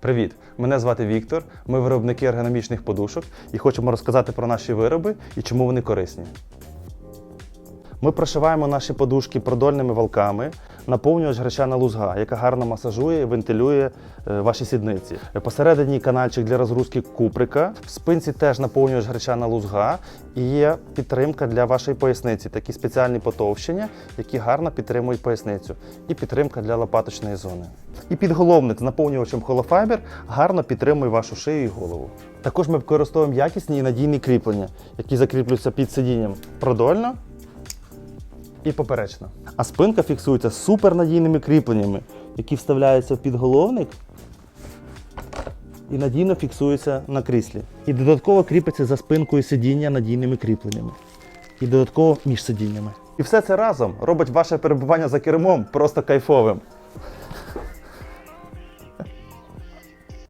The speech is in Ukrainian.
Привіт! Мене звати Віктор. Ми виробники ергономічних подушок і хочемо розказати про наші вироби і чому вони корисні. Ми прошиваємо наші подушки продольними валками, наповнювач гречана лузга, яка гарно масажує і вентилює е, ваші сідниці. Посередині канальчик для розгрузки куприка. В спинці теж наповнювач гречана лузга і є підтримка для вашої поясниці, такі спеціальні потовщення, які гарно підтримують поясницю, і підтримка для лопаточної зони. І підголовник з наповнювачем холофайбер гарно підтримує вашу шию і голову. Також ми використовуємо якісні і надійні кріплення, які закріплюються під сидінням продольно і поперечно. А спинка фіксується супернадійними кріпленнями, які вставляються в підголовник і надійно фіксуються на кріслі. І додатково кріпиться за спинкою сидіння надійними кріпленнями. І додатково між сидіннями. І все це разом робить ваше перебування за кермом просто кайфовим.